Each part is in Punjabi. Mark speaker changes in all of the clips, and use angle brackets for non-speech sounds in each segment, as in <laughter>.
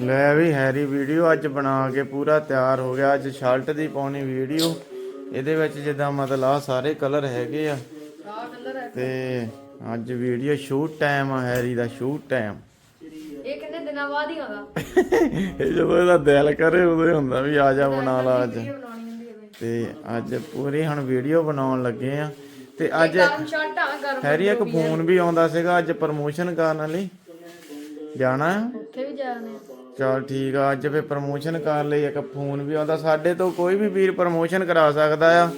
Speaker 1: ਲੈ ਵੀ ਹੈਰੀ ਵੀਡੀਓ ਅੱਜ ਬਣਾ ਕੇ ਪੂਰਾ ਤਿਆਰ ਹੋ ਗਿਆ। ਅੱਜ ਸ਼ਰਟ ਦੀ ਪਾਉਣੀ ਵੀਡੀਓ। ਇਹਦੇ ਵਿੱਚ ਜਿੱਦਾਂ ਮਤਲਬ ਆ ਸਾਰੇ ਕਲਰ ਹੈਗੇ ਆ। ਤੇ ਅੱਜ ਵੀਡੀਓ ਸ਼ੂਟ ਟਾਈਮ ਆ ਹੈਰੀ ਦਾ ਸ਼ੂਟ ਟਾਈਮ
Speaker 2: ਇਹ ਕਿੰਨੇ ਦਿਨਾਂ ਬਾਅਦ ਹੀ ਆਉਂਦਾ? <laughs>
Speaker 1: ਇਹ ਜਦੋਂ ਇਹਦਾ ਦਿਲ ਕਰੇ ਉਦੋਂ ਹੁੰਦਾ ਵੀ ਆ ਜਾ ਬਣਾ ਲਾ ਅੱਜ। ਤੇ ਅੱਜ ਪੂਰੀ ਹੁਣ ਵੀਡੀਓ ਬਣਾਉਣ ਲੱਗੇ ਆ। ਤੇ ਅੱਜ ਹੈਰੀ ਇੱਕ ਫੋਨ ਵੀ ਆਉਂਦਾ ਸੀਗਾ ਅੱਜ ਪ੍ਰਮੋਸ਼ਨ ਕਰਨ ਲਈ। ਜਾਣਾ?
Speaker 2: ਉੱਥੇ ਵੀ ਜਾਣੇ
Speaker 1: ਚਲ ਠੀਕ ਆ ਅੱਜ ਫੇ ਪ੍ਰਮੋਸ਼ਨ ਕਰਨ ਲਈ ਇੱਕ ਫੋਨ ਵੀ ਆਉਂਦਾ। ਸਾਡੇ ਤੋਂ ਕੋਈ ਵੀ ਵੀਰ ਪ੍ਰਮੋਸ਼ਨ ਕਰਾ ਸਕਦਾ ਆ।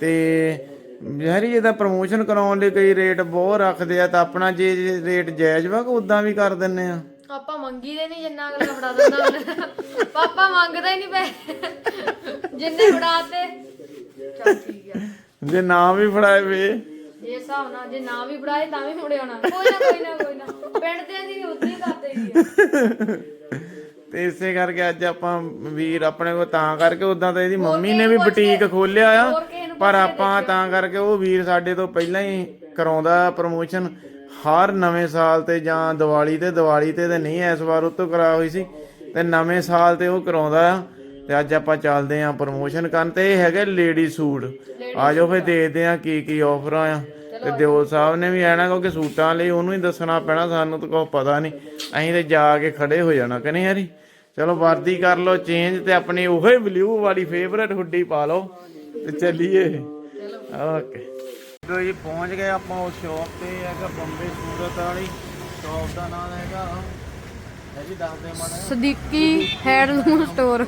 Speaker 1: ਤੇ ਯਾਰੀ ਜਿਹਦਾ ਪ੍ਰਮੋਸ਼ਨ ਕਰਾਉਣ ਲਈ ਕਈ ਰੇਟ ਬਹੁਤ ਰੱਖਦੇ ਆ ਤਾਂ ਆਪਣਾ ਜੇ ਰੇਟ ਜਾਇਜ਼ ਵਾ ਕਿ ਉਦਾਂ ਵੀ ਕਰ ਦਿੰਨੇ ਆ।
Speaker 2: ਆਪਾਂ ਮੰਗੀ ਦੇ ਨਹੀਂ ਜਿੰਨਾ ਅਗਲਾ ਫੜਾ ਦਿੰਦਾ। ਪਾਪਾ ਮੰਗਦਾ ਹੀ ਨਹੀਂ ਪੈ ਜਿੰਨੇ ਫੜਾਤੇ। ਚਲ ਠੀਕ ਆ।
Speaker 1: ਜੇ ਨਾ ਵੀ ਫੜਾਏ ਵੇ।
Speaker 2: ਇਹ ਹਿਸਾਬ ਨਾਲ ਜੇ ਨਾ ਵੀ ਫੜਾਏ ਤਾਂ ਵੀ ਮੁੜੇ ਆਉਣਾ। ਕੋਈ ਨਾ ਕੋਈ ਨਾ ਕੋਈ ਨਾ। ਪਿੰਡ ਦੇ ਦੀ ਉਦੋਂ ਹੀ ਕਰਦੇ ਹੀ ਆ
Speaker 1: ਤੇ ਇਸੇ ਕਰਕੇ ਅੱਜ ਆਪਾਂ ਵੀਰ ਆਪਣੇ ਕੋ ਤਾਂ ਕਰਕੇ ਉਦਾਂ ਤਾਂ ਇਹਦੀ ਮੰਮੀ ਨੇ ਵੀ ਬੁਟੀਕ ਖੋਲਿਆ ਆ ਪਰ ਆਪਾਂ ਤਾਂ ਕਰਕੇ ਉਹ ਵੀਰ ਸਾਡੇ ਤੋਂ ਪਹਿਲਾਂ ਹੀ ਕਰਾਉਂਦਾ ਪ੍ਰਮੋਸ਼ਨ ਹਰ ਨਵੇਂ ਸਾਲ ਤੇ ਜਾਂ ਦੀਵਾਲੀ ਤੇ ਦੀਵਾਲੀ ਤੇ ਤੇ ਨਹੀਂ ਇਸ ਵਾਰ ਉਹ ਤੋਂ ਕਰਾ ਹੋਈ ਸੀ ਤੇ ਨਵੇਂ ਸਾਲ ਤੇ ਉਹ ਕਰਾਉਂਦਾ ਆ। ਤੇ ਅੱਜ ਆਪਾਂ ਚੱਲਦੇ ਆ ਪ੍ਰਮੋਸ਼ਨ ਕਰਨ ਤੇ ਇਹ ਹੈਗੇ ਲੇਡੀ ਸੂਟ। ਆਜੋ ਫੇ ਦੇਖਦੇ ਆ ਕੀ ਕੀ ਆਫਰਾਂ ਆ। ਤੇ ਦਿਓਲ ਸਾਹਿਬ ਨੇ ਵੀ ਆਣਾ ਕਿਉਂਕਿ ਸੂਟਾਂ ਲਈ ਉਹਨੂੰ ਹੀ ਦੱਸਣਾ ਪੈਣਾ ਸਾਨੂੰ ਤਾਂ ਕੁਛ ਪਤਾ ਨਹੀਂ। ਅਸੀਂ ਤੇ ਜਾ ਕੇ ਖੜੇ ਹੋ ਜਾਣਾ ਕਿ ਨਹੀਂ ਯਾਰੀ ਚਲੋ ਵਰਦੀ ਕਰ ਲਓ ਚੇਂਜ ਤੇ ਆਪਣੀ ਉਹੀ ਬਲੂ ਵਾਲੀ ਫੇਵਰਟ ਹੁੱਡੀ ਪਾ ਲਓ ਤੇ ਚੱਲੀਏ। ਓਕੇ ਲੋ ਜੀ ਪਹੁੰਚ ਗਏ ਆਪਾਂ ਉਸ ਸ਼ਾਪ ਤੇ ਹੈਗਾ ਬੰਬੇ ਸੂਰਤ ਵਾਲੀ ਸ਼ਾਪ ਦਾ ਨਾਮ ਹੈਗਾ। ਹੈ ਜੀ ਦੱਸ ਦੇ ਮਾੜਾ।
Speaker 2: ਸਦੀਕੀ ਹੈਂਡਲੂਮ ਸਟੋਰ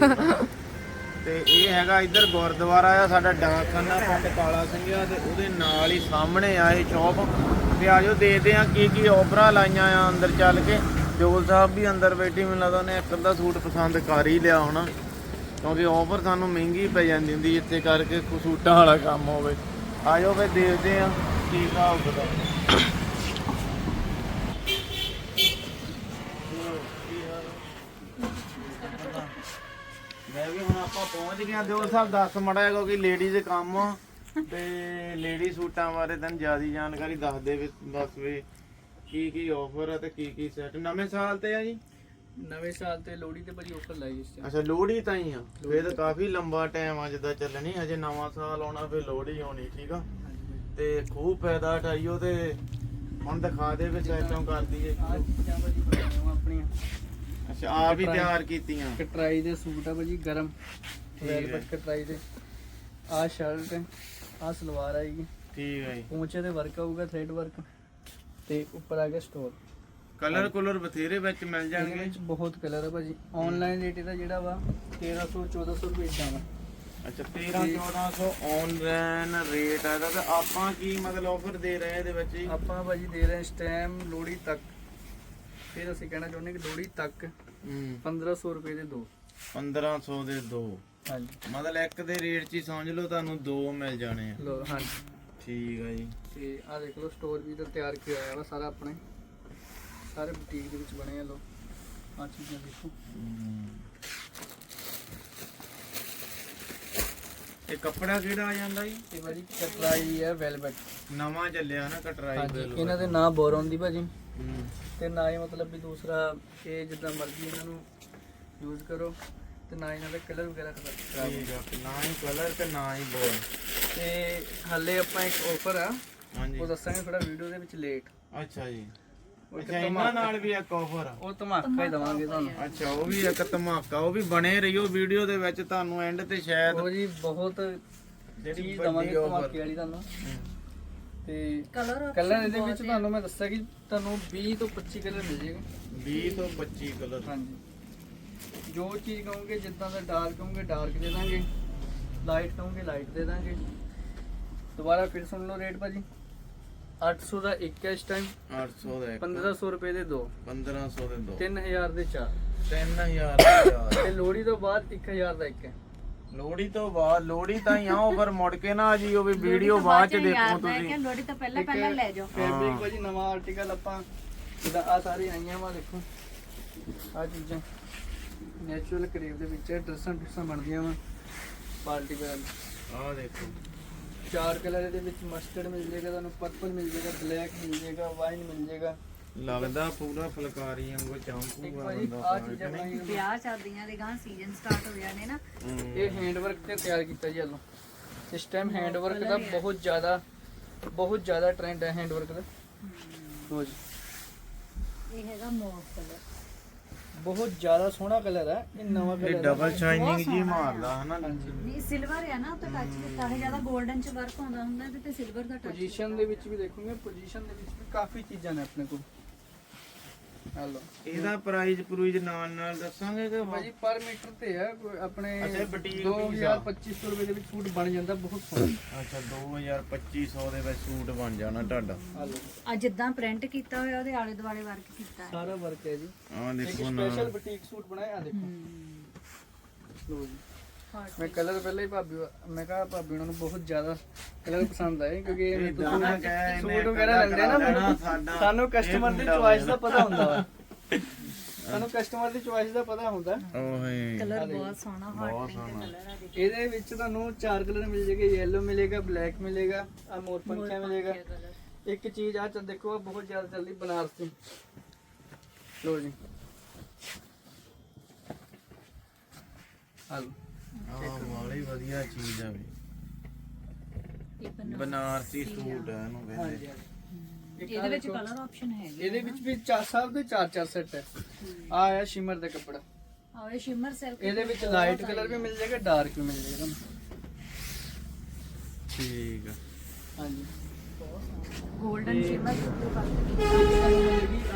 Speaker 1: ਤੇ ਇਹ ਹੈਗਾ ਇੱਧਰ ਗੁਰਦੁਆਰਾ ਆ ਸਾਡਾ ਡਾਕਖਾਨਾ ਪਿੰਡ ਕਾਲਾ ਸਿੰਘਿਆ ਤੇ ਉਹਦੇ ਨਾਲ ਹੀ ਸਾਹਮਣੇ ਆ ਇਹ ਸ਼ਾਪ ਤੇ ਆਜੋ ਦੇਖਦੇ ਆ ਕੀ ਕੀ ਆਫਰਾਂ ਲਾਈਆਂ ਆ ਅੰਦਰ ਚੱਲ ਕੇ। ਜੋਲ ਸਾਹਿਬ ਵੀ ਅੰਦਰ ਬੈਠੀ, ਮੈਨੂੰ ਲੱਗਦਾ ਉਹਨੇ ਇੱਕ ਅੱਧਾ ਸੂਟ ਪਸੰਦ ਕਰ ਹੀ ਲਿਆ ਹੋਣਾ। ਕਿਉਂਕਿ ਆਫਰ ਸਾਨੂੰ ਮਹਿੰਗੀ ਪੈ ਜਾਂਦੀ ਹੁੰਦੀ, ਜਿੱਥੇ ਕਰਕੇ ਕੋਈ ਸੂਟਾਂ ਵਾਲਾ ਕੰਮ ਹੋਵੇ। ਆਜੋ ਫੇ ਦੇਖਦੇ ਆ ਕੀ ਹਿਸਾਬ ਕਿਤਾਬ ਮੈਂ ਵੀ ਹੁਣ ਆਪਾਂ ਪਹੁੰਚ ਗਏ ਆ ਦਿਓ ਸਾਹਿਬ ਦੱਸ ਮੜਾ ਕਿਉਂਕਿ ਲੇਡੀਜ਼ ਦੇ ਕੰਮ ਆ। ਤੇ ਲੇਡੀ ਸੂਟਾਂ ਬਾਰੇ ਤੈਨੂੰ ਜ਼ਿਆਦਾ ਜਾਣਕਾਰੀ ਦੱਸ ਦੇ ਬਸ ਵੀ। ਕੀ ਕੀ ਆਫਰ ਆ ਤੇ ਕੀ ਕੀ ਸੈਟ ਨਵੇਂ ਸਾਲ ਤੇ ਆ ਜੀ?
Speaker 3: ਨਵੇਂ ਸਾਲ ਤੇ ਲੋਹੜੀ ਤੇ ਬੜੀ ਆਫਰ ਲਾਈ ਇਸ
Speaker 1: ਅੱਛਾ ਲੋਹੜੀ ਤਾਂ ਹੀ ਆ। ਫੇਰ ਤਾਂ। ਕਾਫੀ ਲੰਬਾ ਟਾਈਮ ਆ ਜਿੱਦਾਂ ਚੱਲਣੀ ਹਜੇ ਨਵਾਂ ਸਾਲ ਆਉਣਾ ਫੇਰ ਲੋਹੜੀ ਆਉਣੀ ਠੀਕ ਆ? ਤੇ ਖੂਬ ਫਾਇਦਾ ਉਠਾਈਓ ਤੇ। ਹੁਣ ਦਿਖਾ ਦੇ ਵੀ ਸੈਟੋਂ ਕਰ ਦਈਏ।
Speaker 3: ਆ ਚੀਜ਼ਾਂ ਭਾਜੀ ਬਣਾਈਆਂ ਆਪਣੀਆਂ।
Speaker 1: ਅੱਛਾ ਆਪ ਹੀ ਤਿਆਰ ਕੀਤੀਆਂ।
Speaker 3: ਕਟਰਾਈ ਦੇ ਸੂਟ ਆ ਭਾਜੀ ਗਰਮ। ਵੈਲਵਟ ਕਟਰਾਈ ਦੇ। ਆ ਸ਼ਰਟ ਆ ਸਲਵਾਰ ਆਏਗੀ
Speaker 1: ਠੀਕ ਹੈ
Speaker 3: ਪੌਂਚੇ ਤੇ ਵਰਕ ਆਊਗਾ ਥ੍ਰੈਡ ਵਰਕ ਤੇ ਉੱਪਰ ਆ ਗਿਆ ਸਟੋਰ
Speaker 1: ਕਲਰ ਕੁਲਰ ਬਥੇਰੇ ਵਿੱਚ ਮਿਲ
Speaker 3: ਇਹਦੇ
Speaker 1: ਜਾਣਗੇ।
Speaker 3: ਵਿੱਚ ਬਹੁਤ ਕਲਰ ਆ ਭਾਜੀ। ਆਨਲਾਈਨ ਰੇਟ ਇਹਦਾ ਜਿਹੜਾ ਵਾ 1300 1400 ਰੁਪਏ ਦਾ ਵਾ।
Speaker 1: ਅੱਛਾ 13 1400 ਆਨਲਾਈਨ ਰੇਟ ਆ ਇਹਦਾ। ਤੇ ਆਪਾਂ ਕੀ ਮਤਲਬ ਆਫਰ ਦੇ ਰਹੇ ਇਹਦੇ ਵਿੱਚ ਜੀ?
Speaker 3: ਆਪਾਂ ਭਾਜੀ ਦੇ ਰਹੇ ਹਾਂ ਇਸ ਟਾਈਮ ਲੋਹੜੀ ਤੱਕ। ਫਿਰ ਅਸੀਂ ਕਹਿਣਾ ਚਾਹੁੰਦੇ ਕਿ ਲੋਹੜੀ ਤੱਕ
Speaker 1: ਹੂੰ।
Speaker 3: 1500 ਰੁਪਏ ਦੇ ਦੋ।
Speaker 1: 1500 ਦੇ ਦੋ।
Speaker 3: ਹਾਂਜੀ।
Speaker 1: ਮਤਲਬ ਇੱਕ ਦੇ ਰੇਟ 'ਚ ਹੀ ਸਮਝ ਲਓ ਤੁਹਾਨੂੰ ਦੋ ਮਿਲ ਜਾਣੇ ਆ।
Speaker 3: ਲੋ ਹਾਂਜੀ।
Speaker 1: ਠੀਕ ਆ ਜੀ।
Speaker 3: ਤੇ ਆ ਦੇਖ ਲਓ ਸਟੋਰ ਵੀ ਤਾਂ ਤਿਆਰ ਕੀਤਾ ਹੋਇਆ ਵਾ ਸਾਰਾ ਆਪਣੇ। ਸਾਰੇ ਬੁਟੀਕ ਦੇ ਵਿੱਚ ਬਣੇ ਆ ਲੋ ਆ ਚੀਜ਼ਾਂ ਦੇਖੋ।
Speaker 1: ਇਹ ਕੱਪੜਾ ਕਿਹੜਾ ਆ ਜਾਂਦਾ ਜੀ?
Speaker 3: ਇਹ ਭਾਜੀ ਕਟਰਾਈ ਹੈ ਵੈਲਵਟ
Speaker 1: ਨਵਾਂ ਚੱਲਿਆ ਨਾ ਕਟਰਾਈ
Speaker 3: ਹਾਂਜੀ ਇਹਨਾਂ ਦੇ ਨਾਂ ਬੋਰਨ ਦੀ ਭਾਜੀ।
Speaker 1: ਹੂੰ।
Speaker 3: ਤੇ ਨਾ ਹੀ ਮਤਲਬ ਵੀ ਦੂਸਰਾ ਇਹ ਜਿੱਦਾਂ ਮਰਜ਼ੀ ਇਹਨਾਂ ਨੂੰ ਯੂਜ਼ ਕਰੋ। ਤੇ ਨਾ ਇਹਨਾਂ ਦਾ ਕਲਰ ਵਗੈਰਾ ਖਰਾਬ
Speaker 1: ਠੀਕ ਆ ਤੇ ਨਾ ਹੀ ਕਲਰ ਤੇ ਨਾ ਹੀ ਬੋਲ
Speaker 3: ਤੇ ਹਾਲੇ ਆਪਾਂ ਇੱਕ ਆਫਰ ਆ।
Speaker 1: ਹਾਂਜੀ।
Speaker 3: ਉਹ ਦੱਸਾਂਗੇ ਥੋੜਾ ਵੀਡੀਓ ਦੇ ਵਿੱਚ ਲੇਟ
Speaker 1: ਅੱਛਾ ਜੀ।
Speaker 3: ਉਹ ਇੱਕ
Speaker 1: ਅੱਛਾ ਇਹਨਾਂ ਨਾਲ ਵੀ ਇੱਕ ਆਫਰ ਆ।
Speaker 3: ਉਹ ਧਮਾਕਾ ਹੀ ਦਵਾਂਗੇ ਤੁਹਾਨੂੰ।
Speaker 1: ਅੱਛਾ ਉਹ ਵੀ ਇੱਕ ਧਮਾਕਾ ਉਹ ਵੀ ਬਣੇ ਰਹੀਓ ਵੀਡੀਓ ਦੇ ਵਿੱਚ ਤੁਹਾਨੂੰ ਐਂਡ ਤੇ ਸ਼ਾਇਦ
Speaker 3: ਉਹ ਜੀ ਬਹੁਤ
Speaker 1: ਜਿਹੜੀ
Speaker 3: ਚੀਜ਼
Speaker 1: ਵੱਡੀ
Speaker 3: ਦਵਾਂਗੇ
Speaker 1: offer।
Speaker 3: ਧਮਾਕੇ ਵਾਲੀ ਤੁਹਾਨੂੰ। ਤੇ
Speaker 2: ਕਲਰ
Speaker 3: ਕਲਰ ਇਹਦੇ ਵਿੱਚ ਤੁਹਾਨੂੰ ਮੈਂ ਦੱਸਿਆ ਕਿ ਤੁਹਾਨੂੰ 20 ਤੋਂ 25 ਕਲਰ ਮਿਲ ਜਾਏਗਾ।
Speaker 1: 20 ਤੋਂ 25 ਕਲਰ
Speaker 3: ਹਾਂਜੀ। ਜੋ ਚੀਜ਼ ਕਹੋਗੇ ਜਿੱਦਾਂ ਦਾ ਡਾਰਕ ਕਹੋਗੇ ਡਾਰਕ ਦੇ ਦਾਂਗੇ। ਲਾਈਟ ਕਹੋਗੇ ਲਾਈਟ ਦੇ ਦਾਂਗੇ। ਦੁਬਾਰਾ ਫਿਰ ਸੁਣ ਲਓ ਰੇਟ ਭਾਜੀ। 800 ਦਾ ਇੱਕ ਹੈ ਇਸ ਟਾਈਮ
Speaker 1: 800 ਦਾ ਇੱਕ।
Speaker 3: 1500 ਰੁਪਏ ਦੇ ਦੋ।
Speaker 1: 1500 ਦੇ ਦੋ।
Speaker 3: 3000 ਦੇ ਚਾਰ।
Speaker 1: 3000 ਦਾ ਚਾਰ।
Speaker 3: ਤੇ ਲੋਹੜੀ ਤੋਂ ਬਾਅਦ 1000 ਦਾ ਇੱਕ ਹੈ।
Speaker 1: ਲੋਹੜੀ ਤੋਂ ਬਾਅਦ ਲੋਹੜੀ ਤਾਂ ਹੀ ਆਓ ਪਰ ਮੁੜ ਕੇ ਨਾ ਜੀ ਉਹ ਵੀ ਵੀਡੀਓ ਬਾਅਦ ਚ ਦੇਖੋ ਤੁਸੀਂ।
Speaker 4: ਲੋੜੀ ਤੋਂ ਪਹਿਲਾਂ ਪਹਿਲਾਂ ਲੈ ਜਾਓ।
Speaker 3: ਫੈਬਰਿਕ ਭਾਜੀ ਨਵਾਂ ਆਰਟੀਕਲ ਆਪਾਂ ਜਿੱਦਾਂ ਆ ਸਾਰੀ ਆਈਆਂ ਵਾ ਦੇਖੋ। ਆ ਚੀਜ਼ਾਂ। ਨੈਚੁਰਲ ਕਰੇਵ ਦੇ ਵਿੱਚ ਡਰੈਸਾਂ ਡਰੈਸਾਂ ਬਣਦੀਆਂ ਵਾ ਪਾਰਟੀ ਵੇਅਰ
Speaker 1: ਆਹ ਦੇਖੋ।
Speaker 3: ਚਾਰ ਕਲਰ ਇਹਦੇ ਵਿੱਚ ਮਸਟਰਡ ਮਿਲ ਜਾਏਗਾ ਤੁਹਾਨੂੰ ਪਰਪਲ ਮਿਲ ਜਾਏਗਾ ਬਲੈਕ ਮਿਲ ਜਾਏਗਾ ਵਾਈਨ ਮਿਲ ਜਾਏਗਾ।
Speaker 1: ਲੱਗਦਾ ਪੂਰਾ ਫੁਲਕਾਰੀ ਵਾਂਗੂ
Speaker 3: ਭਾਜੀ
Speaker 1: ਬੰਦਾ
Speaker 3: ਆ ਚੀਜ਼ਾਂ ਬਣਾਈਆਂ।
Speaker 4: ਵਿਆਹ ਸ਼ਾਦੀਆਂ ਦੇ ਗਾਂ ਸੀਜ਼ਨ ਸਟਾਰਟ ਹੋ ਜਾਣੇ ਨਾ।
Speaker 3: ਇਹ ਹੈਂਡ ਵਰਕ ਤੇ ਤਿਆਰ ਕੀਤਾ ਜੀ ਹਲੋ। ਇਸ ਟਾਈਮ ਹੈਂਡ ਵਰਕ ਦਾ ਬਹੁਤ ਜ਼ਿਆਦਾ ਬਹੁਤ ਜ਼ਿਆਦਾ ਟ੍ਰੈਂਡ ਹੈ ਹੈਂਡ ਵਰਕ ਦਾ ਲੋ ਜੀ।
Speaker 4: ਇਹ ਹੈਗਾ ਮੌਫ ਕਲਰ
Speaker 3: ਬਹੁਤ ਜ਼ਿਆਦਾ ਸੋਹਣਾ ਕਲਰ ਹੈ ਇਹ ਨਵਾਂ
Speaker 1: ਇਹ
Speaker 3: ਕਲਰ
Speaker 1: ਡਬਲ ਸ਼ਾਈਨਿੰਗ ਜੀ ਮਾਰਦਾ ਹਨਾ?
Speaker 4: ਨਹੀਂ ਸਿਲਵਰ ਹੈ ਨਾ ਉਹ ਤਾਂ ਟੱਚ ਕੀਤਾ ਹੈ ਜ਼ਿਆਦਾ 골ਡਨ ਚ ਵਰਕ ਆਉਂਦਾ ਹੁੰਦਾ ਤੇ ਸਿਲਵਰ ਦਾ ਟੱਚ
Speaker 3: ਪੋਜੀਸ਼ਨ ਦੇ ਵਿੱਚ ਵੀ ਦੇਖੋਗੇ ਪੋਜੀਸ਼ਨ ਦੇ ਵਿੱਚ ਵੀ ਕਾਫੀ ਚੀਜ਼ਾਂ ਨੇ ਆਪਣੇ ਕੋਲ। ਹਲੋ।
Speaker 1: ਇਹਦਾ ਪ੍ਰਾਈਸ ਪ੍ਰੂਈਜ ਨਾਲ ਨਾਲ ਦੱਸਾਂਗੇ ਕਿ
Speaker 3: ਭਾਜੀ ਪਰ ਮੀਟਰ ਤੇ ਹੈ ਕੋਈ ਆਪਣੇ
Speaker 1: ਅੱਛਾ, ਇਹ boutique
Speaker 3: 2000 2500 ਰੁਪਏ ਦੇ ਵਿੱਚ ਸੂਟ ਬਣ ਜਾਂਦਾ ਬਹੁਤ ਸੋਹਣਾ।
Speaker 1: ਅੱਛਾ 2250 ਦੇ ਵਿੱਚ ਸੂਟ ਬਣ ਜਾਣਾ ਤੁਹਾਡਾ।
Speaker 3: ਹਲੋ।
Speaker 4: ਆ ਜਿੱਦਾਂ ਪ੍ਰਿੰਟ ਕੀਤਾ ਹੋਇਆ ਉਹਦੇ ਆਲੇ ਦੁਆਲੇ ਵਰਕ ਕੀਤਾ ਹੈ।
Speaker 3: ਸਾਰਾ ਵਰਕ ਹੈ ਜੀ।
Speaker 1: ਆਹ ਦੇਖੋ
Speaker 3: ਸਪੈਸ਼ਲ
Speaker 1: ਨਾਲ
Speaker 3: ਬੁਟੀਕ ਸੂਟ ਬਣਾਇਆ ਦੇਖੋ। ਲੋ ਜੀ। ਮੈਂ ਕਲਰ ਪਹਿਲਾਂ ਹੀ ਭਾਬੀ ਮੈਂ ਕਹਾ ਭਾਬੀ ਉਹਨਾਂ ਨੂੰ ਬਹੁਤ ਜ਼ਿਆਦਾ ਕਲਰ ਪਸੰਦ ਆਏ ਕਿਉਂਕਿ ਇਹ ਸੂਟ ਵਗੈਰਾ ਲੈਂਦੇ ਆ ਨਾ ਸਾਨੂੰ ਕਸਟਮਰ ਦੀ ਚੁਆਇਸ ਦਾ ਪਤਾ ਹੁੰਦਾ ਵਾ। ਸਾਨੂੰ ਕਸਟਮਰ ਦੀ ਚੁਆਇਸ ਦਾ ਪਤਾ ਹੁੰਦਾ।
Speaker 1: ਓਏ।
Speaker 4: ਕਲਰ ਬਹੁਤ ਸੋਹਣਾ ਹਾਰਟ ਪਿੰਕ ਕਲਰ ਆ ਦੇਖੋ।
Speaker 3: ਇਹਦੇ ਵਿੱਚ ਤੁਹਾਨੂੰ ਚਾਰ ਕਲਰ ਮਿਲ ਜਾਏਗੇ ਯੈਲੋ ਮਿਲੇਗਾ ਬਲੈਕ ਮਿਲੇਗਾ ਆ ਮੋਰ ਪੰਖਿਆ ਮਿਲੇਗਾ। ਇੱਕ ਚੀਜ਼ ਆ ਚ ਦੇਖੋ ਆਹ ਬਹੁਤ ਜ਼ਿਆਦਾ ਚੱਲਦੀ ਬਨਾਰਸੀ ਲੋ ਜੀ। ਹਲ
Speaker 1: ਆਹ ਵਾਲੀ ਵਧੀਆ ਚੀਜ਼ ਆ ਵੀ।
Speaker 4: ਇਹ ਬਣਾ
Speaker 1: ਬਨਾਰਸੀ ਸੂਟ ਆ ਇਹਨੂੰ ਕਹਿੰਦੇ।
Speaker 4: ਇਹਦੇ ਵਿੱਚ ਕਲਰ ਆਪਸ਼ਨ ਹੈ
Speaker 3: ਇਹਦੇ ਵਿੱਚ ਵੀ ਚਾਰ ਸਭ ਦੇ ਚਾਰ ਚਾਰ ਸੈੱਟ ਹੈ। ਆ ਆਇਆ ਸ਼ਿਮਰ ਦਾ ਕੱਪੜਾ।
Speaker 4: ਆ ਇਹ ਸ਼ਿਮਰ ਸਿਲਕ
Speaker 3: ਇਹਦੇ ਵਿੱਚ ਲਾਈਟ ਕਲਰ ਵੀ ਮਿਲ ਜਾਏਗਾ ਡਾਰਕ ਵੀ ਮਿਲ ਜਾਏਗਾ ਤੁਹਾਨੂੰ।
Speaker 1: ਠੀਕ ਆ।
Speaker 3: ਹਾਂਜੀ।
Speaker 4: 골ਡਨ ਸ਼ਿਮਰ ਉੱਤੇ ਪਾ
Speaker 3: ਆ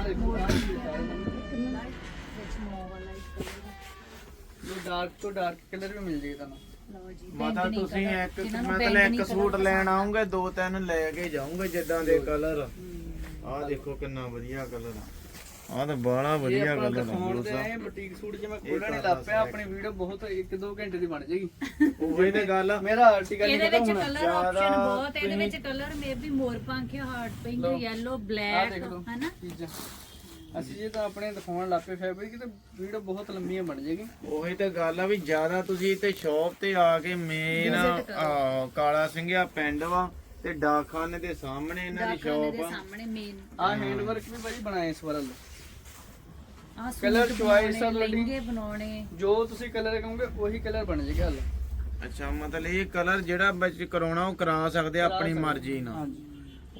Speaker 3: ਦੇਖੋ ਆਹ ਚੀਜ਼ ਆ ਇਹਦੇ
Speaker 4: ਵਿੱਚ
Speaker 3: ਡਾਰਕ ਤੋਂ ਡਾਰਕ ਕਲਰ ਵੀ ਮਿਲ ਜਾਏਗਾ ਤੁਹਾਨੂੰ।
Speaker 4: ਲਓ ਜੀ
Speaker 1: ਮਾਤਾ
Speaker 4: ਬੈਂਗਣੀ
Speaker 1: ਤੁਸੀਂ
Speaker 4: colour,
Speaker 1: ਇੱਕ
Speaker 4: ਜਿਨ੍ਹਾਂ ਨੂੰ
Speaker 1: ਮਤਲਬ
Speaker 4: ਬੈਂਗਣੀ
Speaker 1: ਇੱਕ
Speaker 4: colour
Speaker 1: ਸੂਟ
Speaker 4: ਪਸੰਦ
Speaker 1: ਲੈਣ ਆਉਂਗੇ ਦੋ ਤਿੰਨ ਲੈ ਕੇ ਜਾਉਂਗੇ ਜਿੱਦਾਂ ਦੇ ਕਲਰ ਆਹ ਦੇਖੋ ਕਿੰਨਾ ਵਧੀਆ ਕਲਰ ਆ। ਆਹ ਤਾਂ ਬਾਹਲਾ
Speaker 3: ਇਹ
Speaker 1: ਵਧੀਆ
Speaker 3: ਆਪਾਂ
Speaker 1: ਕਲਰ ਆ
Speaker 3: ਦਿਖਾਉਣ ਦੇ
Speaker 1: ਸਾਹਿਬ।
Speaker 3: ਆਏ ਬੁਟੀਕ ਸੂਟ ਜਿਵੇਂ ਖੋਲਣ ਹੀ ਲੱਗ ਪਿਆ ਆਪਣੀ ਵੀਡੀਓ ਬਹੁਤ 1-2 ਘੰਟੇ ਦੀ ਬਣ ਜਾਏਗੀ।
Speaker 1: ਉਹੀ ਤੇ ਗੱਲ ਆ।
Speaker 3: ਮੇਰਾ ਆਰਟੀਕਲ
Speaker 4: ਇਹਦੇ
Speaker 3: ਨਹੀਂ
Speaker 4: ਵਿੱਚ ਕਲਰ ਆਪਸ਼ਨ
Speaker 1: ਜ਼ਿਆਦਾ
Speaker 4: ਬਹੁਤ ਹੈ ਇਹਦੇ ਵਿੱਚ ਕਲਰ ਮੇ ਵੀ ਮੋਰ ਪੰਖ ਹਾਰਟ ਪਿੰਕ
Speaker 3: ਲਓ।
Speaker 4: ਯੈਲੋ
Speaker 3: ਆ
Speaker 4: ਬਲੈਕ
Speaker 3: ਦੇਖ ਲਓ।
Speaker 4: ਹਨਾ?
Speaker 3: ਚੀਜ਼ਾਂ ਅਸੀਂ ਜੇ ਤਾਂ ਆਪਣੇ ਦਿਖਾਉਣ ਲੱਗ ਪਏ ਫੈਬਰਿਕ ਤੇ ਵੀਡੀਓ ਬਹੁਤ ਲੰਮੀਆਂ ਬਣ ਜਾਏਗੀ।
Speaker 1: ਉਹੀ ਤੇ ਗੱਲ ਆ ਵੀ ਜ਼ਿਆਦਾ ਤੁਸੀਂ ਇੱਥੇ ਸ਼ਾਪ ਤੇ ਆ ਕੇ ਮੇਨ ਕਾਲਾ ਸਿੰਘਿਆ ਪਿੰਡ ਵਾ ਤੇ ਡਾਕਖਾਨੇ ਦੇ ਸਾਹਮਣੇ ਇਹਨਾਂ ਦੀ ਸ਼ਾਪ ਆ।
Speaker 4: ਸਾਹਮਣੇ ਮੇਨ
Speaker 3: ਆ ਹੈਂਡ ਵਰਕ ਵੀ ਭਾਜੀ ਬਣਾਏ ਇਸ ਵਾਰ
Speaker 4: ਆ ਸੂਟ
Speaker 3: choice ਆ
Speaker 4: ਬਣਾਉਣੇ,
Speaker 3: ਤੁਹਾਡੀ।
Speaker 4: ਬਣਾਉਣੇ।
Speaker 3: ਜੋ ਤੁਸੀਂ ਕਲਰ ਕਹੋਗੇ ਉਹੀ ਕਲਰ ਬਣ ਜਾਏਗਾ ਹਲ।
Speaker 1: ਅੱਛਾ ਮਤਲਬ ਇਹ ਕਲਰ ਜਿਹੜਾ ਵਿੱਚ ਕਰਾਉਣਾ ਉਹ ਕਰਾ ਸਕਦੇ ਆ ਆਪਣੀ ਮਰਜ਼ੀ ਨਾਲ।
Speaker 3: ਹਾਂਜੀ।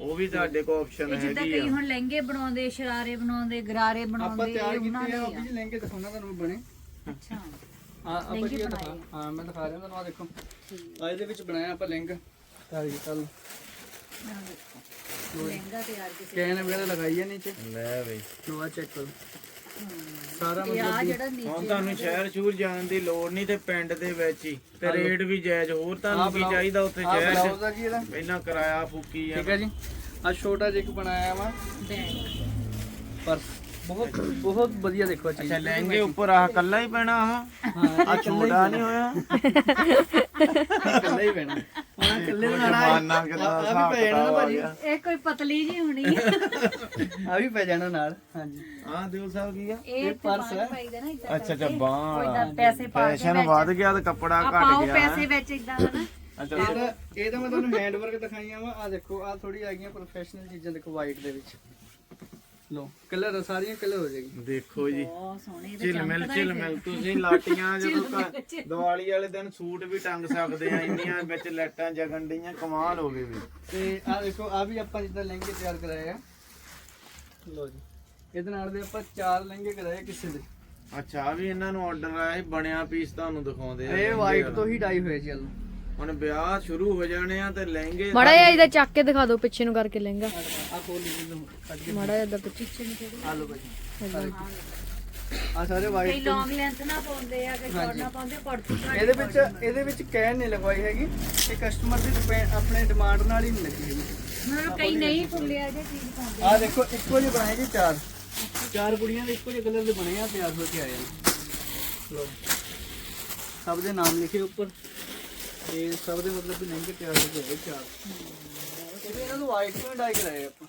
Speaker 1: ਉਹ ਵੀ ਤੁਹਾਡੇ ਕੋਲ ਆਪਸ਼ਨ
Speaker 4: ਇਹ ਜਿੱਦਾਂ
Speaker 1: ਹੈਗੀ
Speaker 4: ਕਈ
Speaker 1: ਆ।
Speaker 4: ਹੁਣ ਲਹਿੰਗੇ ਬਣਾਉਂਦੇ ਸ਼ਰਾਰੇ ਬਣਾਉਂਦੇ ਗਰਾਰੇ
Speaker 3: ਆਪਾਂ
Speaker 4: ਬਣਾਉਂਦੇ
Speaker 3: ਤਿਆਰ
Speaker 4: ਇਹ ਉਹਨਾਂ
Speaker 3: ਕੀਤੇ
Speaker 4: ਦੇ
Speaker 3: ਆ
Speaker 4: ਆ
Speaker 3: ਵੀ ਜੀ ਲਹਿੰਗੇ ਦਿਖਾਉਣਾ ਤੁਹਾਨੂੰ ਬਣੇ
Speaker 4: ਅੱਛਾ।
Speaker 3: ਹਾਂ ਆਪਾਂ
Speaker 4: ਲਹਿੰਗੇ
Speaker 3: ਜੀ ਇਹ
Speaker 4: ਬਣਾਏ
Speaker 3: ਦਿਖਾ ਹਾਂ ਮੈਂ ਦਿਖਾ ਰਿਹਾ ਤੁਹਾਨੂੰ ਆ ਦੇਖੋ। ਆ ਇਹਦੇ ਵਿੱਚ ਬਣਾਇਆ ਆਪਾਂ ਲਹਿੰਗਾ। ਤਿਆਰ ਕੀਤਾ ਲਓ
Speaker 4: ਆਹ ਦੇਖੋ। ਲਹਿੰਗਾ ਤਿਆਰ ਕਿਸੇ
Speaker 3: ਕੈਨ ਵਗੈਰਾ ਲਗਾਈ ਹੈ ਨੀਚੇ।
Speaker 1: ਲੈ ਬਈ।
Speaker 3: ਲੋ ਆ ਚੈੱਕ ਕਰੋ। ਸਾਰਾ
Speaker 4: ਤੇ ਆ ਜਿਹੜਾ
Speaker 1: ਹੁਣ
Speaker 4: ਨੀਚੇ
Speaker 1: ਤੁਹਾਨੂੰ ਸ਼ਹਿਰ ਸ਼ੂਰ ਜਾਣ ਦੀ ਲੋੜ ਨਹੀਂ ਤੇ ਪਿੰਡ ਦੇ ਵਿੱਚ ਹੀ ਤੇ ਰੇਟ ਵੀ ਜਾਇਜ਼ ਹੋਰ ਤੁਹਾਨੂੰ ਕੀ ਚਾਹੀਦਾ ਉੱਥੇ
Speaker 3: ਆ
Speaker 1: ਸ਼ਹਿਰ
Speaker 3: ਬਲਾਉਜ਼
Speaker 1: 'ਚ?
Speaker 3: ਆ ਜੀ ਇਹਦਾ?
Speaker 1: ਪਹਿਲਾਂ ਕਿਰਾਇਆ ਫੂਕੀ ਆ
Speaker 3: ਠੀਕ ਹੈ ਜੀ। ਆ ਛੋਟਾ ਜਿਹਾ ਇੱਕ ਬਣਾਇਆ ਵਾ।
Speaker 4: Bag
Speaker 3: purse. ਬਹੁਤ ਬਹੁਤ ਵਧੀਆ ਦੇਖੋ ਚੀਜ਼।
Speaker 1: ਅੱਛਾ ਲਹਿੰਗੇ ਉੱਪਰ ਆਹ ਕੱਲਾ ਹੀ ਪੈਣਾ ਆਹ?
Speaker 3: ਹਾਂ
Speaker 1: ਆ ਛੋਟਾ ਨਹੀਂ ਹੋਇਆ
Speaker 3: ਇਕੱਲਾ ਹੀ ਪੈਣਾ। ਹਾਂ
Speaker 1: ਜਮਾਨਾ ਕਿੰਨਾ
Speaker 3: ਆ ਵੀ ਪੈ ਜਾਣਾ ਭਾਜੀ।
Speaker 4: ਇਹ ਕੋਈ ਪਤਲੀ ਜੀ ਹੋਣੀ।
Speaker 3: ਆ ਵੀ ਪੈ ਜਾਣਾ ਨਾਲ ਹਾਂਜੀ।
Speaker 1: ਆਹ ਦਿਲ ਸਾਹਿਬ ਕੀ ਆ?
Speaker 4: ਇਹ
Speaker 3: ਪਰਸ ਹੈ।
Speaker 1: ਅੱਛਾ ਅੱਛਾ ਬਾਹ।
Speaker 4: ਪੈਸੇ ਪਾ ਕੇ
Speaker 1: ਫੈਸ਼ਨ ਵੱਧ ਗਿਆ ਤੇ ਕੱਪੜਾ ਘਟ ਗਿਆ।
Speaker 4: ਪੈਸੇ ਵਿੱਚ ਇਦਾਂ ਹਨਾ
Speaker 3: ਇਹਦਾ ਇਹਦਾ ਮੈਂ ਤੁਹਾਨੂੰ ਹੈਂਡ ਵਰਕ ਦਿਖਾਈਆਂ ਵਾ। ਆ ਦੇਖੋ ਆ ਥੋੜੀ ਆ ਗਈਆਂ ਪ੍ਰੋਫੈਸ਼ਨਲ ਚੀਜ਼ਾਂ ਦੇਖੋ ਵਾਈਟ ਦੇ ਵਿੱਚ। ਲੋ ਕਲਰ ਸਾਰੀਆਂ ਕਲਰ ਹੋ ਜਾਏਗੀ।
Speaker 1: ਦੇਖੋ ਜੀ।
Speaker 4: ਬਹੁਤ ਸੋਹਣੇ ਇਹਦੇ
Speaker 1: ਝਿਲ ਮਿਲ ਝਿਲ ਮਿਲ। ਤੁਸੀਂ ਲਾਟੀਆਂ <laughs> ਜਦੋਂ ਘਰ- ਦੀਵਾਲੀ ਵਾਲੇ ਦਿਨ ਸੂਟ ਵੀ ਟੰਗ ਸਕਦੇ ਆ ਇੰਨੀਆਂ ਵਿੱਚ ਲਾਈਟਾਂ ਜਗਣ ਡੀਆਂ ਕਮਾਲ ਹੋ ਗਈ ਵੀ।
Speaker 3: ਤੇ ਆ ਦੇਖੋ ਆ ਵੀ ਆਪਾਂ ਜਿੱਦਾਂ ਲਹਿੰਗੇ ਤਿਆਰ ਕਰਾਏ ਆ। ਲੋ ਜੀ। ਇਹਦੇ ਨਾਲ ਦੇ ਆਪਾਂ ਚਾਰ ਲਹਿੰਗੇ ਕਰਾਏ ਕਿਸੇ ਦੇ।
Speaker 1: ਅੱਛਾ ਆਹ ਵੀ ਇਹਨਾਂ ਨੂੰ ਆਰਡਰ ਆਇਆ ਸੀ ਬਣਿਆ ਪੀਸ ਤੁਹਾਨੂੰ ਦਿਖਾਉਂਦੇ ਆ
Speaker 3: ਇਹ ਵਾਈਟ ਤੋਂ ਹੀ ਡਾਈ ਹੋਏ ਚੱਲ
Speaker 1: ਹੁਣ ਵਿਆਹ ਸ਼ੁਰੂ ਹੋ ਜਾਣੇ ਆ ਤੇ ਲਹਿੰਗੇ
Speaker 2: ਮੜਾ ਜਿਹਾ ਇਹਦਾ ਚੱਕ ਕੇ ਦਿਖਾ ਦਿਓ ਪਿੱਛੇ ਨੂੰ ਕਰਕੇ ਲਹਿੰਗਾ।
Speaker 3: ਆ ਖੋਲ ਲਈ ਲਓ ਕੱਢ ਕੇ
Speaker 2: ਮੜਾ ਜਿਹਾ ਇੱਧਰ ਪਿੱਛੇ।
Speaker 3: ਆ ਲੋ ਭਾਜੀ ਆ ਸਾਰੇ
Speaker 4: ਕਈ
Speaker 3: ਵਾਈਟ
Speaker 4: ਲੌਂਗ ਲੈਂਥ ਨਾ ਪਾਉਂਦੇ ਆ ਕਿ ਸ਼ਾਰਟ ਨਾ ਪਾਉਂਦੇ ਪੜਤੀ
Speaker 3: ਇਹਦੇ ਵਿੱਚ ਇਹਦੇ ਵਿੱਚ ਕਹਿ ਨਹੀਂ ਲਗਵਾਈ ਹੈਗੀ। ਇਹ ਕਸਟਮਰ ਦੀ ਡਿਪੈਂਡ ਆਪਣੇ ਡਿਮਾਂਡ ਨਾਲ ਹੀ ਨਹੀਂ ਲੱਗੀ ਹੈਗੀ।
Speaker 4: ਮਤਲਬ ਕਈ ਨਹੀਂ ਫੁੱਲਿਆ ਜੇ ਚੀਜ਼ ਪਾਉਂਦੇ
Speaker 3: ਆ। ਦੇਖੋ ਇੱਕੋ ਜਿਹੇ ਬਣਾਏ ਜੀ ਚਾਰ। ਚਾਰ ਕੁੜੀਆਂ ਦੇ ਇੱਕੋ ਜਿਹੇ ਕਲਰ ਦੇ ਬਣੇ ਆ ਤਿਆਰ ਹੋ ਕੇ ਆਏ ਆ। ਲੋ ਸਭ ਦੇ ਨਾਮ ਲਿਖੇ ਉੱਪਰ। ਤੇ ਸਭ ਦੇ ਮਤਲਬ ਵੀ ਲਹਿੰਗੇ ਤਿਆਰ ਹੋ ਆਏ ਚਾਰ। ਇਹ ਵੀ ਇਹਨਾਂ ਨੂੰ ਵਾਈਟ ਤੋਂ ਡਾਈ ਕਰਾਏ ਆਪਾਂ।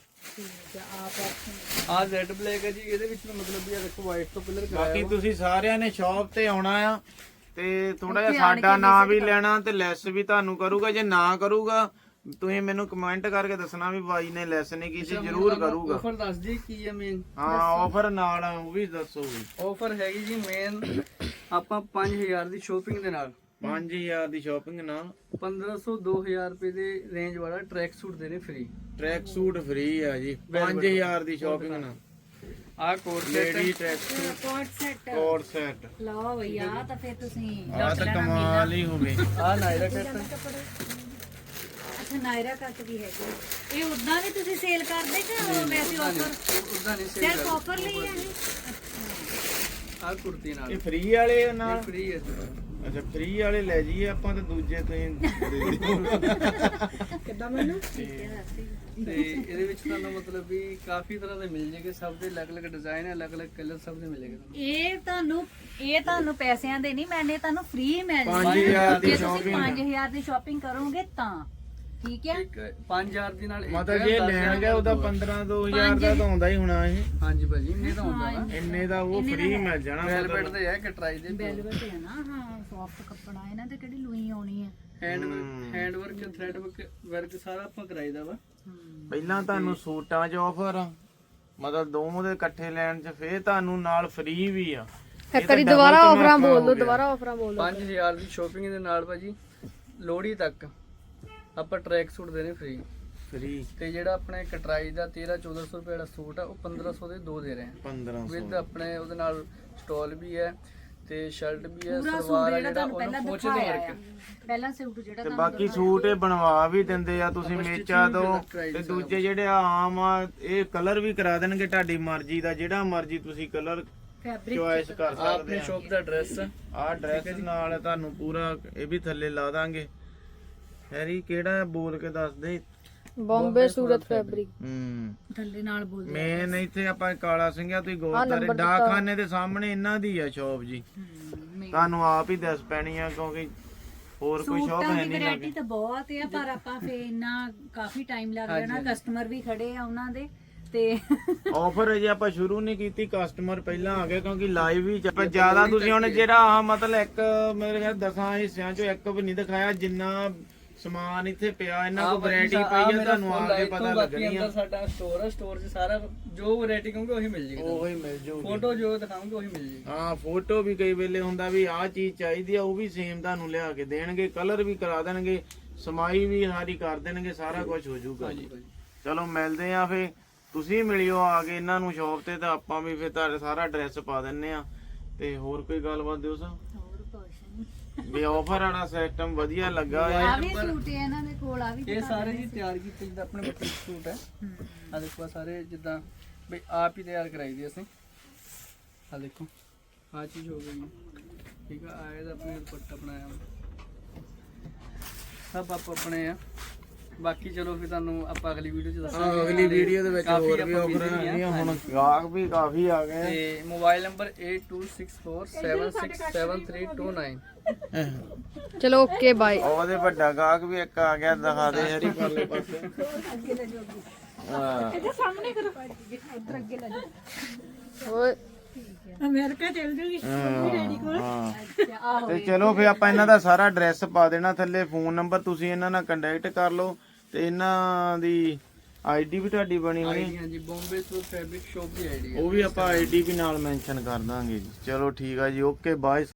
Speaker 3: ਆ ਰੈਡ ਬਲੈਕ ਹੈ। ਜੀ ਇਹਦੇ ਵਿੱਚ ਵੀ ਮਤਲਬ ਵੀ ਆ ਦੇਖੋ ਵਾਈਟ ਤੋਂ ਕਲਰ ਕਰਾਇਆ
Speaker 1: ਬਾਕੀ
Speaker 3: ਵਾ।
Speaker 1: ਤੁਸੀਂ ਸਾਰਿਆਂ ਨੇ ਸ਼ਾਪ ਤੇ ਆਉਣਾ ਆ ਤੇ ਥੋੜਾ ਜਿਹਾ ਸਾਡਾ ਨਾਂ ਵੀ ਲੈਣਾ ਤੇ ਲੈਸ ਵੀ ਤੁਹਾਨੂੰ ਕਰੂਗਾ ਜੇ ਨਾ ਕਰੂਗਾ ਤੁਸੀਂ ਮੈਨੂੰ ਕਮੈਂਟ ਕਰਕੇ ਦੱਸਣਾ ਵੀ ਬਾਈ ਨੇ ਲੈਸ ਨਹੀਂ ਕੀਤੀ ਜ਼ਰੂਰ ਕਰੂਗਾ।
Speaker 3: ਆਫਰ ਦੱਸ ਦੀ ਕੀ ਹੈ ਮੇਨ
Speaker 1: ਹਾਂ ਆਫਰ ਨਾਲ ਉਹ ਵੀ ਦੱਸੋ ਵੀ।
Speaker 3: ਆਫਰ ਹੈਗੀ ਜੀ ਮੇਨ ਆਪਾਂ 5000 ਦੀ ਸ਼ੋਪਿੰਗ ਦੇ ਨਾਲ।
Speaker 1: 5000 ਦੀ ਸ਼ਾਪਿੰਗ ਨਾਲ
Speaker 3: 1500 2000 ਰੁਪਏ ਦੇ ਰੇਂਜ ਵਾਲਾ ਟਰੈਕ ਸੂਟ ਦੇਣੇ ਫ੍ਰੀ
Speaker 1: ਟਰੈਕ ਸੂਟ ਫ੍ਰੀ ਆ ਜੀ। 5000 ਦੀ ਸ਼ਾਪਿੰਗ ਨਾਲ।
Speaker 3: ਆਹ coat set
Speaker 1: lady track suit
Speaker 4: coat set
Speaker 1: coat set
Speaker 4: ਲਓ ਭਈਆ ਤਾਂ ਫਿਰ ਤੁਸੀਂ
Speaker 1: ਆ ਤਾਂ ਕਮਾਲ ਹੀ ਹੋ ਗਈ
Speaker 3: ਆਹ ਨਾਇਰਾ ਕੱਟ
Speaker 4: ਅੱਛਾ ਨਾਇਰਾ ਕੱਟ ਵੀ ਹੈਗੀ ਇਹ ਉਦਾਂ ਵੀ ਤੁਸੀਂ ਸੇਲ ਕਰਦੇ ਕਿ ਵੈਸੇ ਆਫਰ
Speaker 3: ਉਦਾਂ ਨਹੀਂ ਸੇਲ
Speaker 4: ਸਿਰਫ ਆਫਰ ਲਈ ਹੈ ਇਹ
Speaker 3: ਆਹ ਕੁੜਤੀ ਨਾਲ।
Speaker 1: ਇਹ ਫ੍ਰੀ ਵਾਲੇ ਨਾਲ?
Speaker 3: ਫ੍ਰੀ ਹੈ
Speaker 1: ਅੱਛਾ ਫ੍ਰੀ ਵਾਲੇ ਲੈ ਜਾਈਏ ਆਪਾਂ ਤੇ ਦੂਜੇ ਤੁਸੀਂ
Speaker 3: ਤੇ ਇਹਦੇ ਵਿੱਚ ਤੁਹਾਨੂੰ ਮਤਲਬ ਵੀ ਕਾਫੀ ਤਰ੍ਹਾਂ ਦੇ ਮਿਲ ਜਾਏਗੇ ਸਭ ਦੇ ਅਲੱਗ-ਅਲੱਗ ਡਿਜ਼ਾਈਨ ਹੈ ਅਲੱਗ-ਅਲੱਗ ਕਲਰ ਸਭ ਦੇ ਮਿਲੇਗੇ ਤੁਹਾਨੂੰ।
Speaker 4: ਇਹ ਤੁਹਾਨੂੰ ਇਹ ਤੁਹਾਨੂੰ ਪੈਸਿਆਂ ਦੇ ਨਹੀਂ ਮੈਨੇ ਤੁਹਾਨੂੰ ਫ੍ਰੀ ਮਿਲ
Speaker 1: ਪੰਜ
Speaker 4: ਜਾਣੀ
Speaker 1: ਹਜ਼ਾਰ ਦੀ
Speaker 4: ਜੇ ਤੁਸੀਂ
Speaker 1: shopping ਆ।
Speaker 4: 5000 ਦੀ ਸ਼ਾਪਿੰਗ ਕਰੋਗੇ ਤਾਂ। ਠੀਕ ਹੈ
Speaker 3: ਇੱਕ 5000 ਦੀ ਨਾਲ ਇੱਕ
Speaker 1: ਮਤਲਬ
Speaker 3: ਹੈ,
Speaker 1: ਜੇ
Speaker 3: ਦਸ
Speaker 1: ਲੈਣ
Speaker 3: ਹਜ਼ਾਰ
Speaker 1: ਗਿਆ ਉਹਦਾ
Speaker 3: ਦੋ ਹੈ।
Speaker 1: 15 2000 ਦਾ ਤਾਂ ਆਉਂਦਾ ਹੀ ਹੋਣਾ ਇਹ।
Speaker 3: ਹਾਂਜੀ ਭਾਜੀ ਇੰਨੇ ਤਾਂ ਹੁੰਦਾ ਨਾ।
Speaker 1: ਇੰਨੇ ਦਾ ਉਹ ਫ੍ਰੀ ਮਿਲ ਜਾਣਾ
Speaker 3: ਵੈਲਵెਟ
Speaker 1: ਮਤਲਬ
Speaker 3: ਦੇ ਹੈ ਕਟਰਾਈ ਦੇ
Speaker 4: ਵੈਲਵਟ ਹੈ ਨਾ ਹਾਂ ਸੌਫਟ ਕੱਪੜਾ ਇਹਨਾਂ ਤੇ ਕਿਹੜੀ ਲੂਈ ਆਉਣੀ ਹੈ
Speaker 3: hand hand work thread work work ਸਾਰਾ ਆਪਾਂ ਕਰਾਈਦਾ ਵਾ।
Speaker 1: ਪਹਿਲਾਂ ਤੁਹਾਨੂੰ ਸੂਟਾਂ 'ਚ ਆਫਰ ਮਤਲਬ ਦੋਵਾਂ ਦੇ ਇਕੱਠੇ ਲੈਣ 'ਚ ਫੇਰ ਤੁਹਾਨੂੰ ਨਾਲ ਫ੍ਰੀ ਵੀ ਆ। ਇੱਕ ਵਾਰੀ ਦੁਬਾਰਾ ਆਫਰਾਂ ਬੋਲ ਦੋ ਦੁਬਾਰਾ
Speaker 3: 5000 ਦੀ ਸ਼ੋਪਿੰਗ ਦੇ ਨਾਲ ਭਾਜੀ ਲੋਹੜੀ ਤੱਕ। ਆਪਾਂ ਟਰੈਕ ਸੂਟ ਦੇਣੇ ਫ੍ਰੀ
Speaker 1: ਫ੍ਰੀ
Speaker 3: ਤੇ ਜਿਹੜਾ ਆਪਣੇ ਕਟਰਾਈ ਦਾ 13 1400 ਰੁਪਏ ਦਾ ਸੂਟ ਆ ਉਹ 1500 ਦੇ ਦੋ ਦੇ ਰਹੇ ਆ।
Speaker 1: 1500
Speaker 3: ਵਿਦ ਆਪਣੇ ਉਹਦੇ ਨਾਲ ਸਟਾਲ ਵੀ ਹੈ ਤੇ ਸ਼ਰਟ ਵੀ ਹੈ ਸਲਵਾਰ ਆ
Speaker 4: ਜਿਹੜਾ
Speaker 3: ਜਿਹੜਾ
Speaker 4: ਤੁਹਾਨੂੰ ਪਹਿਲਾਂ
Speaker 3: ਉਹਨੂੰ ਪੋਚੇ ਦੇ
Speaker 4: ਦਿਖਾਇਆ ਆ
Speaker 3: ਵਰਕ
Speaker 4: ਪਹਿਲਾਂ ਸੂਟ ਜਿਹੜਾ
Speaker 1: ਤੇ ਬਾਕੀ ਸੂਟ ਇਹ ਬਣਵਾ ਵੀ ਦਿੰਦੇ ਆ ਤੁਸੀਂ ਮੇਚਾ ਦੋ। ਤੇ ਦੂਜੇ ਜਿਹੜੇ ਆ ਆਮ ਆ ਇਹ ਕਲਰ ਵੀ ਕਰਾ ਦੇਣਗੇ ਤੁਹਾਡੀ ਮਰਜ਼ੀ ਦਾ ਜਿਹੜਾ ਮਰਜ਼ੀ ਤੁਸੀਂ ਕਲਰ ਚੁਆਇਸ ਕਰ ਸਕਦੇ
Speaker 3: ਆਪਣੀ
Speaker 1: ਆ।
Speaker 3: ਸ਼ੋਪ ਦਾ ਐਡਰੈਸ
Speaker 1: ਆਹ ਡਰੈਸ ਨਾਲ ਤੁਹਾਨੂੰ ਪੂਰਾ ਇਹ ਵੀ ਥੱਲੇ ਲਾ ਦਾਂਗੇ। ਹੈਰੀ ਕਿਹੜਾ? ਬੋਲ ਕੇ ਦੱਸ ਦੇ?
Speaker 2: ਬੰਬੇ ਸੂਰਤ ਫੈਬਰਿਕ।
Speaker 1: ਹੂੰ।
Speaker 4: ਥੱਲੇ ਨਾਲ ਬੋਲ
Speaker 1: ਮੇਨ ਇੱਥੇ ਆਪਾਂ ਕਾਲਾ ਸਿੰਘਿਆ ਤੁਸੀਂ ਗੋਤਾਰੇ ਡਾਕਖਾਨੇ ਦੇ ਸਾਹਮਣੇ ਇਹਨਾਂ ਦੀ ਆ ਸ਼ਾਪ ਜੀ। ਤੁਹਾਨੂੰ ਆਪ ਹੀ ਦੱਸ ਪੈਣੀ ਆ ਕਿਉਂਕਿ ਹੋਰ ਕੋਈ ਸ਼ਾਪ
Speaker 4: ਸੂਟਾਂ
Speaker 1: ਹੈ
Speaker 4: ਦੀ
Speaker 1: ਨਹੀਂ
Speaker 4: ਵੈਰਾਈਟੀ
Speaker 1: ਲੱਗੇ
Speaker 4: ਤਾਂ ਬਹੁਤ ਹੈ ਪਰ ਆਪਾਂ ਫੇ ਇੰਨਾ ਕਾਫੀ ਟਾਈਮ ਲੱਗ ਜਾਣਾ ਕਸਟਮਰ ਵੀ ਖੜੇ ਆ ਉਹਨਾਂ ਦੇ ਤੇ
Speaker 1: ਆਫਰ ਅਜੇ ਆਪਾਂ ਸ਼ੁਰੂ ਨਹੀਂ ਕੀਤੀ ਕਸਟਮਰ ਪਹਿਲਾਂ ਆ ਗਏ ਕਿਉਂਕਿ ਲਾਈਵ ਹੀ ਪਰ ਜ਼ਿਆਦਾ ਤੁਸੀਂ ਹੁਣ ਜਿਹੜਾ ਆ ਮਤਲਬ ਇੱਕ ਮੇਰੇ ਖਿਆਲ ਦਸਾਂ ਹਿੱਸਿਆਂ ਚੋਂ ਇੱਕ ਵੀ ਨਹੀਂ ਦਿਖਾਇਆ ਜਿੰਨਾ ਸਮਾਨ ਇੱਥੇ ਪਿਆ ਇਹਨਾਂ ਕੋਲ ਵੈਰਾਈਟੀ ਪਈ ਆ ਤੁਹਾਨੂੰ ਆ ਕੇ ਪਤਾ ਲੱਗਣੀ ਆ।
Speaker 3: ਸਾਡਾ ਸਟੋਰ ਹੈ ਸਟੋਰ 'ਚ ਸਾਰਾ ਜੋ ਵੈਰਾਈਟੀ ਕਹੋਗੇ ਉਹੀ ਮਿਲ ਜੇਗੀ
Speaker 1: ਉਹੀ ਮਿਲ ਜੂਗੀ।
Speaker 3: ਫੋਟੋ ਜੋ ਦਿਖਾਉਂਗੇ ਉਹੀ ਮਿਲ ਜੇਗੀ।
Speaker 1: ਹਾਂ ਫੋਟੋ ਵੀ ਕਈ ਵੇਲੇ ਹੁੰਦਾ ਵੀ ਆਹ ਚੀਜ਼ ਚਾਹੀਦੀ ਆ ਉਹ ਵੀ ਸੇਮ ਤੁਹਾਨੂੰ ਲਿਆ ਕੇ ਦੇਣਗੇ ਕਲਰ ਵੀ ਕਰਾ ਦੇਣਗੇ ਸਮਾਈ ਵੀ ਸਾਰੀ ਕਰ ਦੇਣਗੇ ਸਾਰਾ ਕੁਝ ਹੋ ਜਾਊਗਾ। ਚਲੋ ਮਿਲਦੇ ਆ ਫੇ ਤੁਸੀਂ ਮਿਲਿਓ ਆ ਕੇ ਇਹਨਾਂ ਨੂੰ ਸ਼ੌਪ ਤੇ ਤਾਂ ਆਪਾਂ ਵੀ ਫੇ ਤੁਹਾਡੇ ਸਾਰਾ ਐਡਰੈਸ ਪਾ ਦਿੰਨੇ ਆ। ਤੇ ਹੋਰ ਕੋਈ ਗੱਲਬਾਤ ਦਿਓ ਸਾ
Speaker 4: ਹੋਰ ਕੁਛ ਨਹੀਂ
Speaker 1: ਵੀ ਆਫਰ ਵਾਲਾ ਸਿਸਟਮ ਵਧੀਆ ਲੱਗਾ
Speaker 4: ਆ ਵੀ ਸੂਟ ਹੈ ਇਹਨਾਂ ਦੇ ਕੋਲ ਆ ਵੀ
Speaker 3: ਇਹ ਸਾਰੇ ਜੀ ਤਿਆਰ ਕੀਤੇ ਜਿੱਦਾਂ ਆਪਣੇ ਬੱਚੇ ਦੇ ਸੂਟ ਹੈ। ਆ ਦੇਖੋ ਆਹ ਸਾਰੇ ਜਿੱਦਾਂ ਬਈ ਆਪ ਹੀ ਤਿਆਰ ਕਰਾਈ ਦੀ ਅਸੀਂ। ਆ ਦੇਖੋ ਆ ਚੀਜ਼ ਹੋ ਗਈ ਠੀਕ ਆ ਆਏ ਦਾ ਆਪਣੇ ਦੁਪੱਟਾ ਬਣਾਇਆ ਸਭ ਆਪ ਆਪਣੇ ਆ। ਬਾਕੀ ਚਲੋ ਫਿਰ ਤੁਹਾਨੂੰ ਆਪਾਂ ਅਗਲੀ ਵੀਡੀਓ ਚ
Speaker 1: ਹਾਂ,
Speaker 3: ਦੱਸਾਂਗੇ।
Speaker 1: ਅਗਲੀ ਵੀਡੀਓ ਦੇ ਵਿੱਚ
Speaker 3: ਕਾਫੀ
Speaker 1: ਹੋਰ ਵੀ
Speaker 3: ਆਪਾਂ
Speaker 1: ਆਫਰ
Speaker 3: busy
Speaker 1: ਆਣੀਆਂ
Speaker 3: ਹਾਂ।
Speaker 1: ਹੁਣ ਗਾਹਕ ਵੀ ਕਾਫੀ ਆ ਗਏ।
Speaker 3: ਤੇ ਮੋਬਾਈਲ ਨੰਬਰ 8264767329
Speaker 2: ਚਲੋ ਓਕੇ ਬਾਏ
Speaker 1: ਉਹਦੇ ਵੱਡਾ ਗਾਹਕ ਵੀ ਇੱਕ ਆ ਗਿਆ ਦਿਖਾ ਦੇ ਹਰੀ ਪਰਲੇ ਪਾਸੇ ਹਾਂ।
Speaker 2: ਓਏ।
Speaker 4: ਅਮਰੀਕਾ ਚੱਲ ਜੂਗੀ।
Speaker 1: ਤੇ ਚਲੋ ਫੇ ਆਪਾਂ ਇਹਨਾਂ ਦਾ ਸਾਰਾ ਐਡਰੈਸ ਪਾ ਦੇਣਾ ਥੱਲੇ ਫੋਨ ਨੰਬਰ ਤੁਸੀਂ ਇਹਨਾਂ ਨਾਲ ਕੰਟੈਕਟ ਕਰ ਲਓ ਤੇ ਇਹਨਾਂ ਦੀ ਆਈਡੀ ਵੀ ਤੁਹਾਡੀ ਬਣੀ ਹੋਣੀ।
Speaker 3: ਹਾਂਜੀ ਬੰਬੇ ਸੂਟ ਫੈਬਰਿਕ ਸ਼ੋਪ ਦੀ ਆਈਡੀ
Speaker 1: ਉਹ ਵੀ ਆਪਾਂ ਆਈਡੀ ਵੀ ਨਾਲ ਮੈਂਸ਼ਨ ਕਰ ਦਾਂਗੇ ਜੀ। ਚਲੋ ਠੀਕ ਆ ਜੀ ਓਕੇ ਬਾਏ